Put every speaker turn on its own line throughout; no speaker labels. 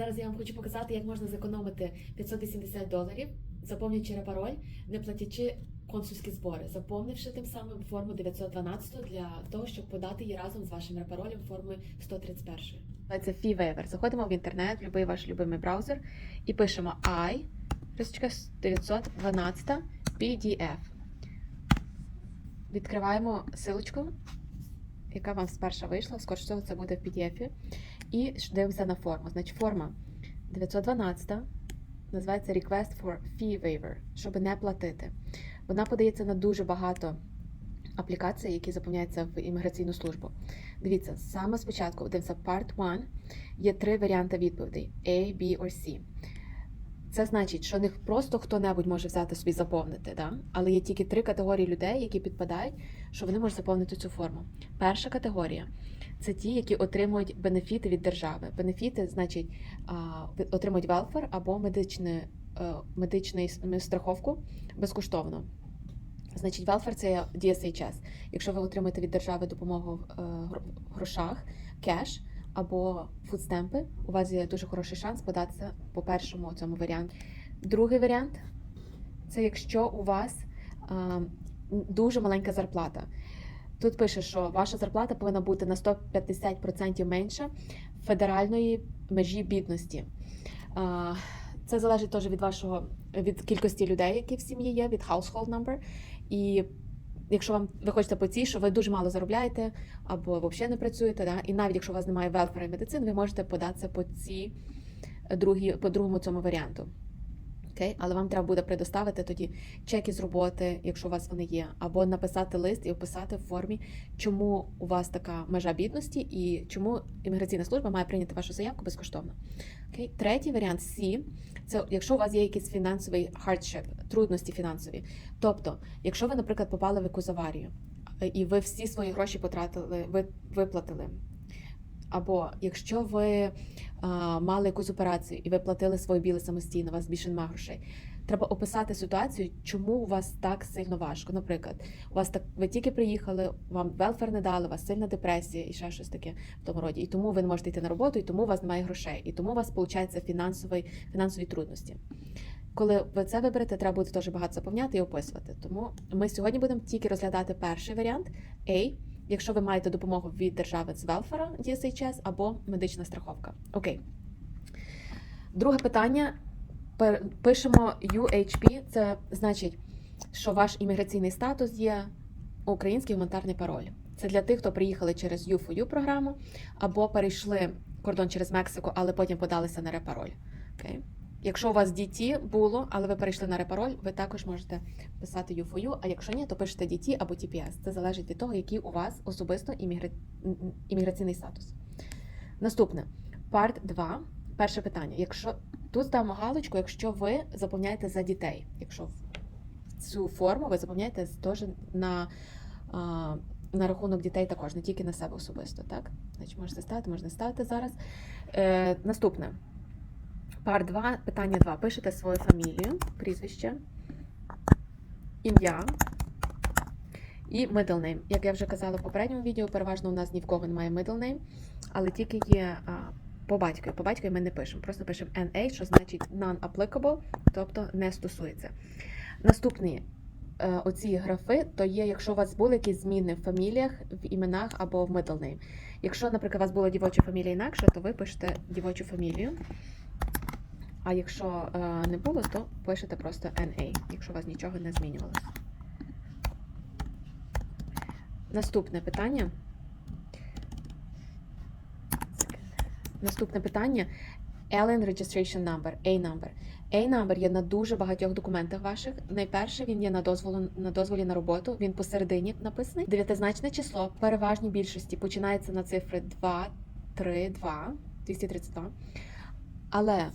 Зараз я вам хочу показати, як можна зекономити 580 доларів, заповнюючи репароль, не платячи консульські збори, заповнивши тим самим форму 912 для того, щоб подати її разом з вашим репаролем форми 131. Це Fee Waiver. Заходимо в інтернет, будь-який ваш любимий браузер, і пишемо i 912 pdf. Відкриваємо силочку, яка вам сперша вийшла. Скоріше всього, це буде в PDF. І дивимося на форму. Значить, форма 912 називається Request for Fee Waiver, щоб не платити. Вона подається на дуже багато аплікацій, які заповняються в імміграційну службу. Дивіться, саме спочатку дивимося Part 1, є три варіанти відповідей: A, B or C. Це значить, що не просто хто-небудь може взяти собі заповнити, да? але є тільки три категорії людей, які підпадають, що вони можуть заповнити цю форму. Перша категорія це ті, які отримують бенефіти від держави. Бенефіти, значить, отримують велфер або медичне, е, медичну страховку безкоштовно. Значить, велфер це DSHS. Якщо ви отримаєте від держави допомогу в е, грошах, кеш або фудстемпи, у вас є дуже хороший шанс податися по першому цьому варіанту. Другий варіант це якщо у вас а, дуже маленька зарплата. Тут пише, що ваша зарплата повинна бути на 150% менша федеральної межі бідності. А, Це залежить теж від вашого від кількості людей, які в сім'ї є, від household number. І якщо вам ви хочете по що ви дуже мало заробляєте або взагалі не працюєте, да? і навіть якщо у вас немає велфера і медицини, ви можете податися по цій другі, по другому цьому варіанту. Окей, але вам треба буде предоставити тоді чеки з роботи, якщо у вас вони є, або написати лист і описати в формі, чому у вас така межа бідності і чому імміграційна служба має прийняти вашу заявку безкоштовно. Окей, третій варіант C – це якщо у вас є якийсь фінансовий hardship, трудності фінансові. Тобто, якщо ви, наприклад, попали в якусь аварію, е, і ви всі свої гроші потратили, ви виплатили. Або якщо ви а, мали якусь операцію і ви платили свої біли самостійно, у вас більше немає грошей. Треба описати ситуацію, чому у вас так сильно важко. Наприклад, у вас так ви тільки приїхали, вам велфер не дали, у вас сильна депресія і ще щось таке в тому роді. І тому ви не можете йти на роботу, і тому у вас немає грошей, і тому у вас виходить фінансові, фінансові трудності. Коли ви це виберете, треба буде теж багато заповняти і описувати. Тому ми сьогодні будемо тільки розглядати перший варіант A, якщо ви маєте допомогу від держави з велфера DSHS або медична страховка. Окей. Друге питання. Пишемо UHP, це значить, що ваш імміграційний статус є український гуманітарний пароль. Це для тих, хто приїхали через U4U програму або перейшли кордон через Мексику, але потім подалися на репароль. Окей. Якщо у вас DT було, але ви перейшли на репароль, ви також можете писати U4U, а якщо ні, то пишете DT або TPS. Це залежить від того, який у вас особисто іммігра... імміграційний статус. Наступне, парт 2. Перше питання. Якщо тут ставимо галочку, якщо ви заповняєте за дітей, якщо цю форму ви заповняєте теж на, на рахунок дітей також, не тільки на себе особисто. Так? Значить, можете ставити, можна ставити зараз. Е, наступне. Пар 2, питання 2. Пишете свою фамілію, прізвище, ім'я і middle name. Як я вже казала в попередньому відео, переважно у нас ні в кого немає middle name, але тільки є а, по батькові. По батькові ми не пишемо. Просто пишемо NA, що значить non-applicable, тобто не стосується. Наступні е, оці графи, то є, якщо у вас були якісь зміни в фаміліях, в іменах або в middle name. Якщо, наприклад, у вас була дівоча фамілія інакше, то ви пишете дівочу фамілію. А якщо е, не було, то пишете просто NA, якщо у вас нічого не змінювалося. Наступне питання. Наступне питання. Alien Registration Number, A-number. A-number є на дуже багатьох документах ваших. Найперше він є на дозволу на дозволі на роботу. Він посередині написаний. Дев'ятизначне число в переважній більшості починається на цифри 2, 3, 2, 232. Але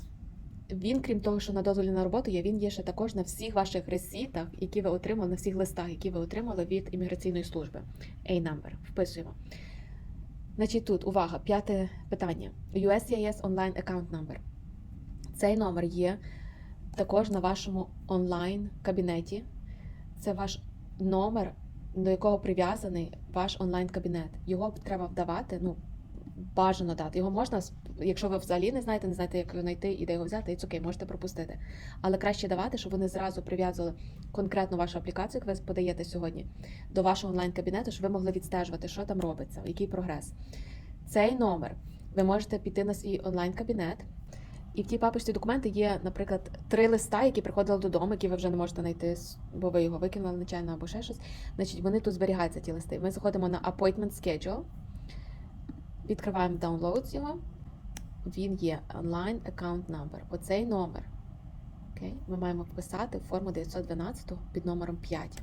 він, крім того, що на дозволі на роботу є, він є ще також на всіх ваших ресітах, які ви отримали, на всіх листах, які ви отримали від імміграційної служби. A-number. Вписуємо. Значить, тут увага, п'яте питання. USCIS Online Account Number. Цей номер є також на вашому онлайн кабінеті. Це ваш номер, до якого прив'язаний ваш онлайн кабінет. Його треба вдавати. Ну, бажано дати. Його можна, якщо ви взагалі не знаєте, не знаєте, як його знайти і де його взяти, і окей, можете пропустити. Але краще давати, щоб вони зразу прив'язували конкретно вашу аплікацію, яку ви подаєте сьогодні, до вашого онлайн-кабінету, щоб ви могли відстежувати, що там робиться, який прогрес. Цей номер ви можете піти на свій онлайн-кабінет. І в тій папочці документи є, наприклад, три листа, які приходили додому, які ви вже не можете знайти, бо ви його викинули нечайно або ще щось. Значить, вони тут зберігаються ті листи. Ми заходимо на Appointment Schedule, відкриваємо Downloads його. Він є Online Account Number. Оцей номер. Окей? Ми маємо вписати форму 912 під номером 5.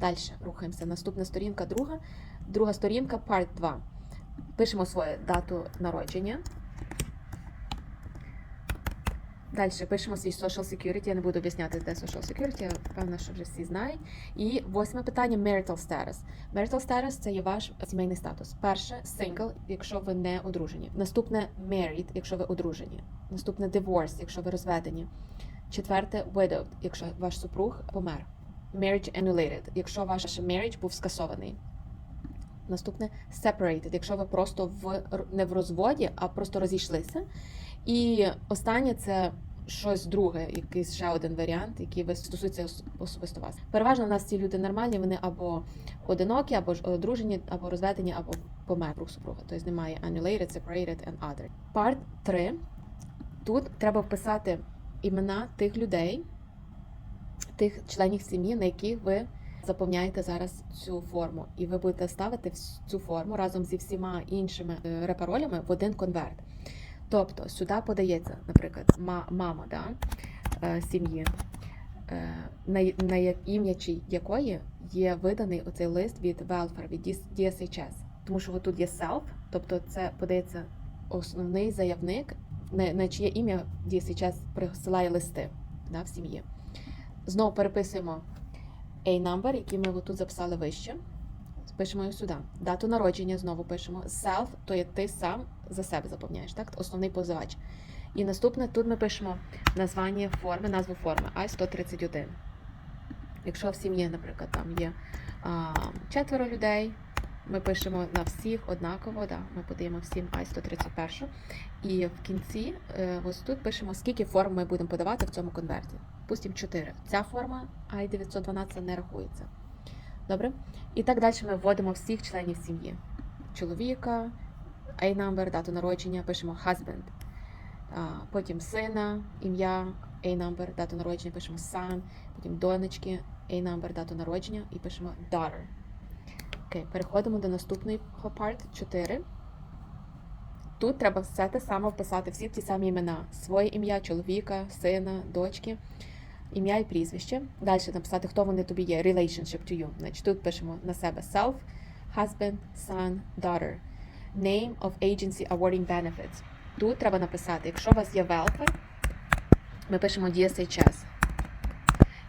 Далі рухаємося. Наступна сторінка, друга. Друга сторінка, Part 2. Пишемо свою дату народження. Далі пишемо свій Social Security. Я не буду об'ясняти, де Social Security, я певна, що вже всі знають. І восьме питання Marital Status. Marital Status – це є ваш сімейний статус. Перше single, якщо ви не одружені. Наступне married, якщо ви одружені. Наступне divorced, якщо ви розведені. Четверте widowed, якщо ваш супруг помер. Marriage annullated, якщо ваш marriage був скасований. Наступне separated, якщо ви просто в не в розводі, а просто розійшлися. І останнє це щось друге, якийсь ще один варіант, який стосується особисто вас. Переважно у нас ці люди нормальні, вони або одинокі, або ж одружені, або розведені, або помер супруга. Тобто немає annulated, separated and other. Part 3. Тут треба вписати імена тих людей, тих членів сім'ї, на яких ви заповняєте зараз цю форму. І ви будете ставити цю форму разом зі всіма іншими е, репаролями в один конверт. Тобто сюди подається, наприклад, мама да, е, сім'ї, е, на, ім'я якої є виданий оцей лист від Welfare, від DSHS. Тому що тут є self, тобто це подається основний заявник, на чиє ім'я DSHS присилає листи да, в сім'ї. Знову переписуємо A-number, який ми тут записали вище. Пишемо його сюди. Дату народження знову пишемо. Self, то є ти сам за себе заповняєш, так? Основний позивач. І наступне тут ми пишемо названня форми, назву форми I-131. Якщо в сім'ї, наприклад, там є а, четверо людей, ми пишемо на всіх однаково, да, ми подаємо всім I-131. І в кінці, е, ось тут пишемо, скільки форм ми будемо подавати в цьому конверті. Пустимо 4. Ця форма I-912 не рахується. Добре? І так далі ми вводимо всіх членів сім'ї. Чоловіка, A-number, дату народження, пишемо husband. Потім сина, ім'я, A-number, дату народження, пишемо son, потім донечки, A-number, дату народження і пишемо daughter. Окей, переходимо до наступного part 4. Тут треба все те саме вписати, всі ті самі імена: своє ім'я, чоловіка, сина, дочки, ім'я і прізвище. Далі написати, хто вони тобі є, relationship to you. Значить, тут пишемо на себе self, husband, son, daughter. Name of agency awarding benefits. Тут треба написати, якщо у вас є welfare, ми пишемо DSHS.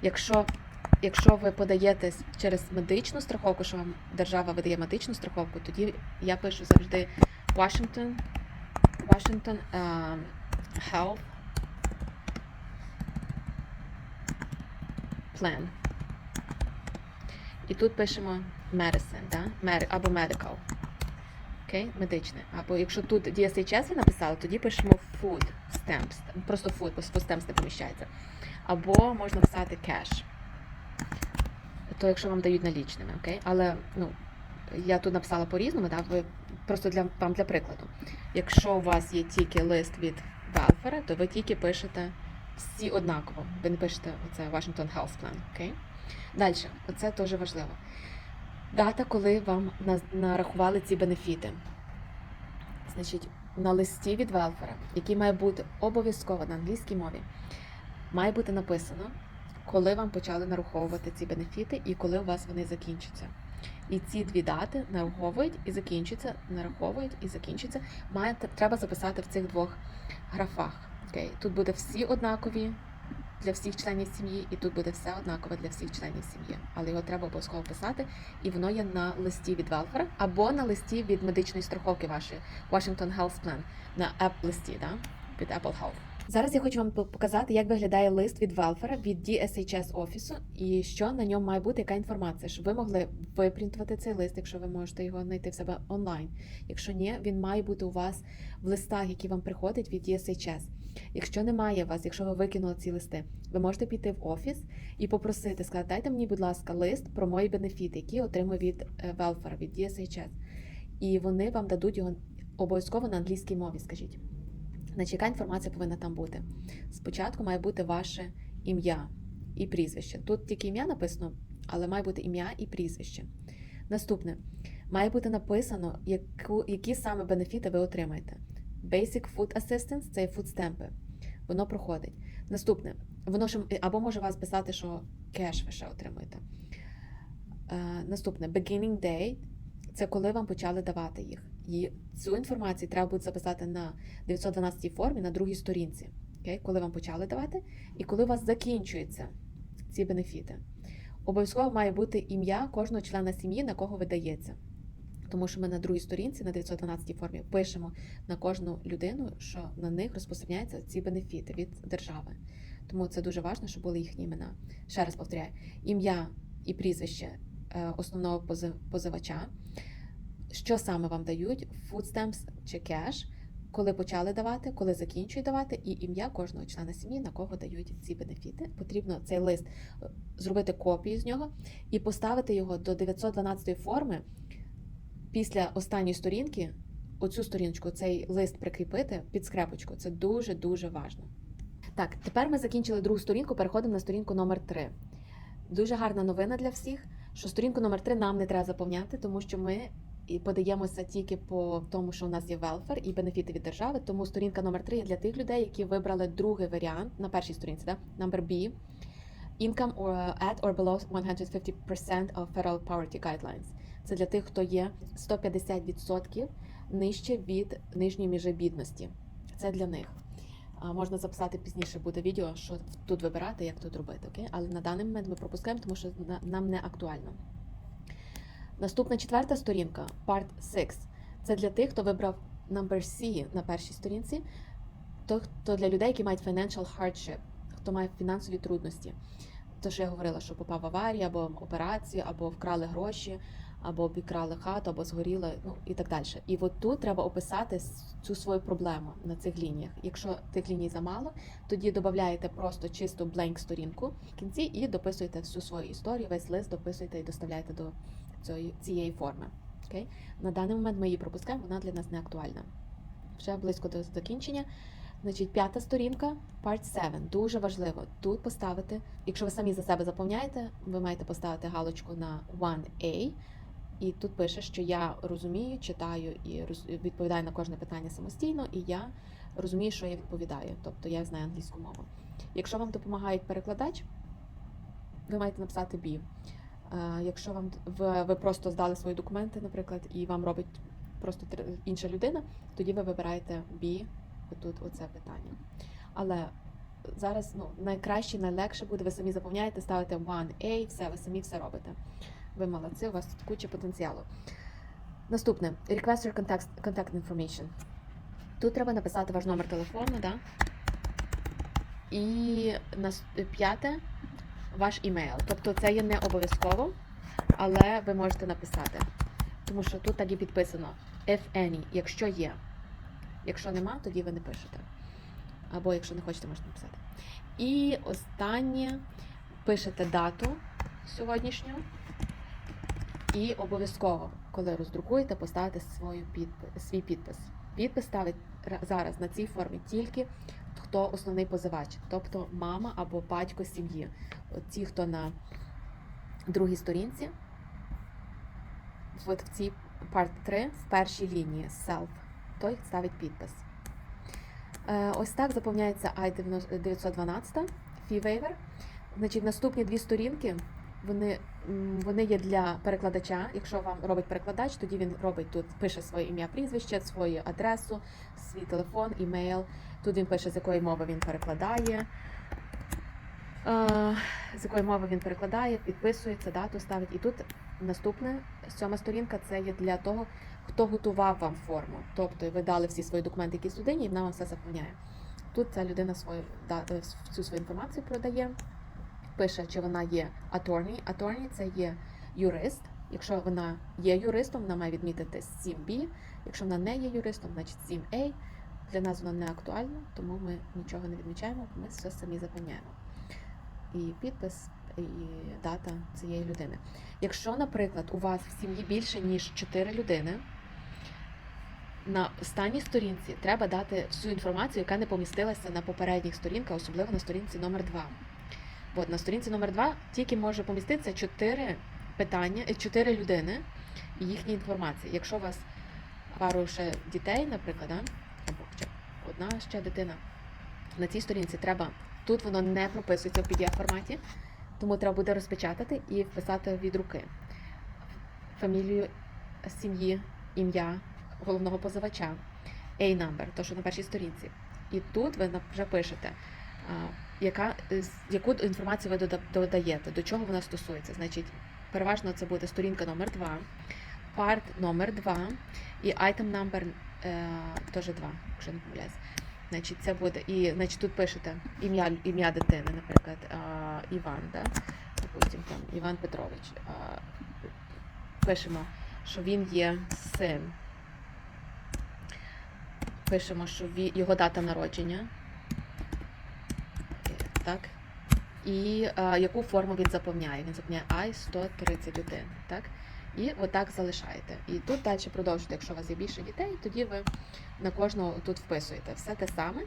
Якщо, якщо ви подаєтесь через медичну страховку, що вам держава видає медичну страховку, тоді я пишу завжди Washington, Washington um, Health Plan. І тут пишемо medicine, да? Або medical. Окей, медичне. Або якщо тут DSHS ви написали, тоді пишемо food stamps. Просто food, бо stamps не поміщається. Або можна писати cash. То якщо вам дають налічними, окей? Але ну, я тут написала по-різному, да? ви просто для вам для прикладу. Якщо у вас є тільки лист від Велфера, то ви тільки пишете всі однаково. Ви не пишете оце Washington Health Plan, окей? Далі, оце теж важливо. Дата, коли вам нарахували ці бенефіти. Значить, на листі від Велфера, який має бути обов'язково на англійській мові, має бути написано, коли вам почали нараховувати ці бенефіти і коли у вас вони закінчаться. І ці дві дати нараховують і закінчуються, нараховують і закінчуються. Має треба записати в цих двох графах. Окей, тут буде всі однакові для всіх членів сім'ї, і тут буде все однакове для всіх членів сім'ї. Але його треба обов'язково писати, і воно є на листі від Велфера або на листі від медичної страховки вашої Washington Health Plan на App листі, да? від Apple Health. Зараз я хочу вам показати, як виглядає лист від Велфера від DSHS офісу і що на ньому має бути, яка інформація, щоб ви могли випринтувати цей лист, якщо ви можете його знайти в себе онлайн. Якщо ні, він має бути у вас в листах, які вам приходять від DSHS. Якщо немає вас, якщо ви викинули ці листи, ви можете піти в офіс і попросити, сказати, дайте мені, будь ласка, лист про мої бенефіти, які отримую від е, Велфера, від DSHS. І вони вам дадуть його обов'язково на англійській мові, скажіть. Значить, яка інформація повинна там бути? Спочатку має бути ваше ім'я і прізвище. Тут тільки ім'я написано, але має бути ім'я і прізвище. Наступне має бути написано, які саме бенефіти ви отримаєте. Basic Food Assistance це фудстемпи. Воно проходить. Наступне, воно ще або може вас писати, що кеш ви ще отримуєте. Е, наступне beginning date це коли вам почали давати їх. І цю інформацію треба буде записати на 912 формі на другій сторінці, окей? коли вам почали давати, і коли у вас закінчуються ці бенефіти. Обов'язково має бути ім'я кожного члена сім'ї, на кого видається. Тому що ми на другій сторінці, на 912 формі, пишемо на кожну людину, що на них розпространяються ці бенефіти від держави. Тому це дуже важливо, щоб були їхні імена. Ще раз повторяю: ім'я і прізвище е, основного пози- позивача. Що саме вам дають? Stamps чи кеш, коли почали давати, коли закінчують давати, і ім'я кожного члена сім'ї, на кого дають ці бенефіти. Потрібно цей лист е, зробити копію з нього і поставити його до 912 форми після останньої сторінки. Оцю сторіночку, цей лист прикріпити під скрепочку. Це дуже дуже важливо. Так, тепер ми закінчили другу сторінку, переходимо на сторінку номер 3. Дуже гарна новина для всіх, що сторінку номер 3 нам не треба заповняти, тому що ми подаємося тільки по тому, що у нас є велфер і бенефіти від держави. Тому сторінка номер 3 є для тих людей, які вибрали другий варіант на першій сторінці, да? number B. Income or at or below 150% of federal poverty guidelines. Це для тих, хто є 150% нижче від нижньої межі бідності. Це для них. Можна записати пізніше буде відео, що тут вибирати, як тут робити. Окей? Але на даний момент ми пропускаємо, тому що нам не актуально. Наступна четверта сторінка, part 6. Це для тих, хто вибрав number C на першій сторінці, то, то для людей, які мають financial hardship, хто має фінансові трудності. То, що я говорила, що попав в аварію, або операцію, або вкрали гроші, або обікрали хату, або згоріли, ну і так далі. І от тут треба описати цю свою проблему на цих лініях. Якщо тих ліній замало, тоді додаєте просто чисту blank сторінку в кінці і дописуєте всю свою історію, весь лист дописуєте і доставляєте до цієї, форми. Окей? На даний момент ми її пропускаємо, вона для нас не актуальна. Вже близько до закінчення. Значить, п'ята сторінка, part 7. Дуже важливо тут поставити. Якщо ви самі за себе заповняєте, ви маєте поставити галочку на 1A. І тут пише, що я розумію, читаю і відповідаю на кожне питання самостійно, і я розумію, що я відповідаю. Тобто я знаю англійську мову. Якщо вам допомагає перекладач, ви маєте написати B. Е, Якщо вам ви, просто здали свої документи, наприклад, і вам робить просто інша людина, тоді ви вибираєте B, отут оце питання. Але зараз ну, найкраще, найлегше буде, ви самі заповняєте, ставите 1A, все, ви самі все робите. Ви молодці, у вас тут куча потенціалу. Наступне Request your contact, contact information. Тут треба написати ваш номер телефону, да? І п'яте ваш імейл. Тобто це є не обов'язково, але ви можете написати. Тому що тут так і підписано if any, якщо є. Якщо нема, тоді ви не пишете. Або якщо не хочете, можете написати. І останнє пишете дату сьогоднішню. І обов'язково, коли роздрукуєте, поставите свою підпис, свій підпис. Підпис ставить зараз на цій формі тільки хто основний позивач, тобто мама або батько сім'ї. Ті, хто на другій сторінці, от в цій part 3, в першій лінії self, той ставить підпис. Е, Ось так заповняється I-912 Fee Waiver. Значить, наступні дві сторінки вони, вони є для перекладача. Якщо вам робить перекладач, тоді він робить тут, пише своє ім'я, прізвище, свою адресу, свій телефон, імейл. Тут він пише, з якої мови він перекладає. З якої мови він перекладає, підписується, дату ставить. І тут наступне сьома сторінка це є для того, хто готував вам форму. Тобто ви дали всі свої документи якійсь людині, і вона вам все заповняє. Тут ця людина свою е, всю свою інформацію продає, пише, чи вона є attorney. Attorney – це є юрист. Якщо вона є юристом, вона має відмітити 7B. Якщо вона не є юристом, значить 7A. Для нас воно не актуально, тому ми нічого не відмічаємо, ми все самі заповняємо. І підпис, і дата цієї людини. Якщо, наприклад, у вас в сім'ї більше ніж 4 людини, на останній сторінці треба дати всю інформацію, яка не помістилася на попередніх сторінках, особливо на сторінці номер 2. От на сторінці номер 2 тільки може поміститися 4 питання, 4 людини і їхні інформації. Якщо у вас пару ще дітей, наприклад, да? або хоча одна ще дитина, на цій сторінці треба. Тут воно не прописується в pdf форматі, тому треба буде розпечатати і вписати від руки фамілію сім'ї, ім'я головного позивача, A-number, то що на першій сторінці. І тут ви вже пишете, яка, яку інформацію ви додаєте, до чого вона стосується. Значить, переважно це буде сторінка номер 2, part номер 2 і item number е, теж 2, якщо не помиляюсь. Значить, це буде, і значить, тут пишете ім'я, ім'я дитини, наприклад, а, Іван, да? допустим, там, Іван Петрович. А, пишемо, що він є син. Пишемо, що ві- його дата народження. Е, Так. І а, яку форму він заповняє? Він заповняє I-131. Так? І отак залишаєте. І тут далі продовжуєте, якщо у вас є більше дітей, тоді ви на кожного тут вписуєте все те саме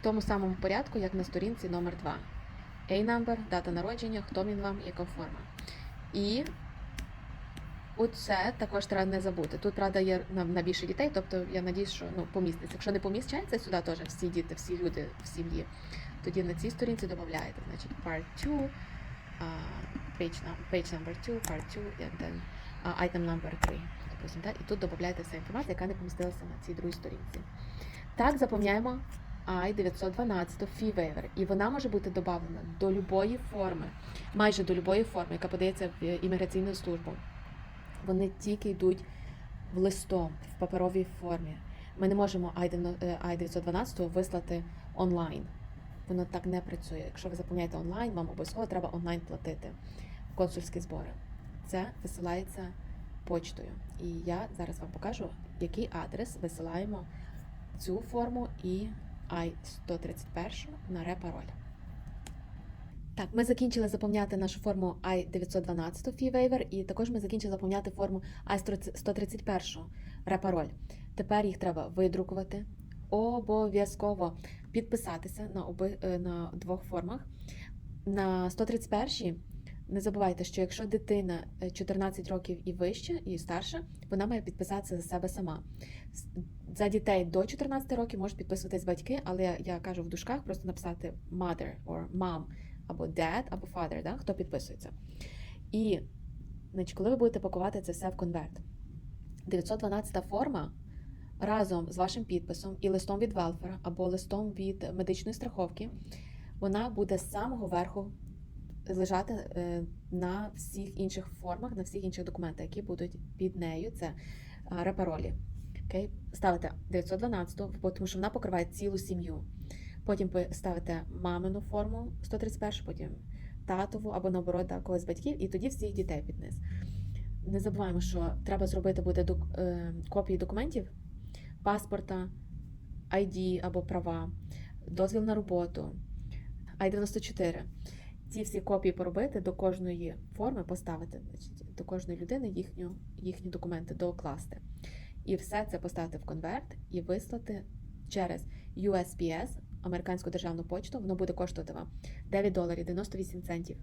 в тому самому порядку, як на сторінці номер 2 A-number, дата народження, хто він вам, яка форма. І оце також треба не забути. Тут, правда, є на, на більше дітей, тобто я надіюсь, що ну, поміститься. Якщо не поміщається сюди теж всі діти, всі люди в сім'ї, тоді на цій сторінці додаєте, значить, part 2, uh, page, page number 2, part 2, and then uh, item number 3. Допустим, так? І тут додаєте вся інформація, яка не помістилася на цій другій сторінці. Так, заповняємо I-912 Fee Waiver, і вона може бути додана до любої форми, майже до любої форми, яка подається в імміграційну службу. Вони тільки йдуть в листом, в паперовій формі. Ми не можемо I-912 вислати онлайн. Воно так не працює. Якщо ви заповняєте онлайн, вам обов'язково треба онлайн платити в консульські збори. Це висилається почтою. І я зараз вам покажу, який адрес висилаємо цю форму і I-131 на репароль. Так, ми закінчили заповняти нашу форму I-912 Fee Waiver, і також ми закінчили заповняти форму I-131 репароль. Тепер їх треба видрукувати, обов'язково підписатися на, оби, е, на двох формах. На 131 не забувайте, що якщо дитина е, 14 років і вище, і старша, вона має підписатися за себе сама. За дітей до 14 років можуть підписуватись батьки, але я, я кажу в дужках просто написати mother or mom, або dad, або father, да? хто підписується. І значить, коли ви будете пакувати це все в конверт, 912 форма разом з вашим підписом і листом від велфера або листом від медичної страховки, вона буде з самого верху лежати е, на всіх інших формах, на всіх інших документах, які будуть під нею. Це репаролі. Окей? Ставите 912, бо тому що вона покриває цілу сім'ю. Потім ви ставите мамину форму 131, потім татову або наоборот когось з батьків, і тоді всіх дітей під низ. Не забуваємо, що треба зробити буде док- е, копії документів, паспорта, ID або права, дозвіл на роботу, I-94. Ці всі копії поробити до кожної форми, поставити до кожної людини їхню, їхні документи докласти. І все це поставити в конверт і вислати через USPS, американську державну почту. Воно буде коштувати вам 9 доларів 98 центів.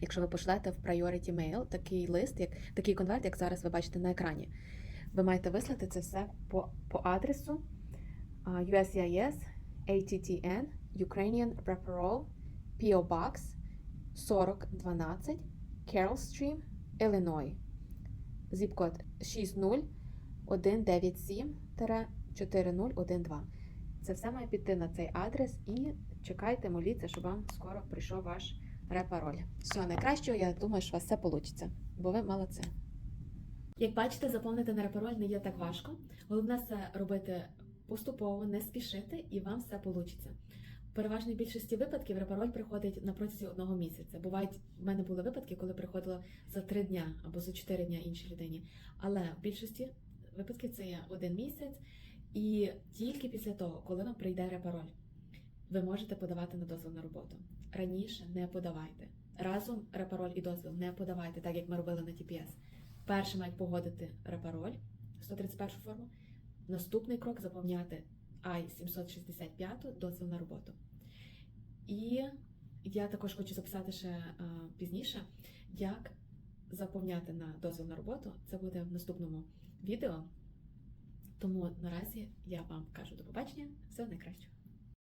Якщо ви пошлете в Priority Mail такий лист, як такий конверт, як зараз ви бачите на екрані, ви маєте вислати це все по, по адресу USCIS ATTN Ukrainian Reparol PO Box 4012 Carroll Stream, Illinois. Зіп-код 60197-4012. Це все має піти на цей адрес і чекайте, моліться, щоб вам скоро прийшов ваш репароль. Все, найкращого, я думаю, що у вас все вийде, бо ви молодці. Як бачите, заповнити на репароль не є так важко. Головне це робити поступово не спішити, і вам все вийде. В переважній більшості випадків репароль приходить на протязі одного місяця. Бувають, в мене були випадки, коли приходило за три дня або за чотири дня іншій людині. Але в більшості випадків це є один місяць, і тільки після того, коли вам прийде репароль, ви можете подавати на дозвіл на роботу. Раніше не подавайте. Разом репароль і дозвіл не подавайте, так як ми робили на TPS. Перше мають погодити репароль, 131 форму. Наступний крок заповняти I-765 дозвіл на роботу. І я також хочу записати ще е, пізніше, як заповняти на дозвіл на роботу. Це буде в наступному відео. Тому наразі я вам кажу до побачення. Всього найкращого.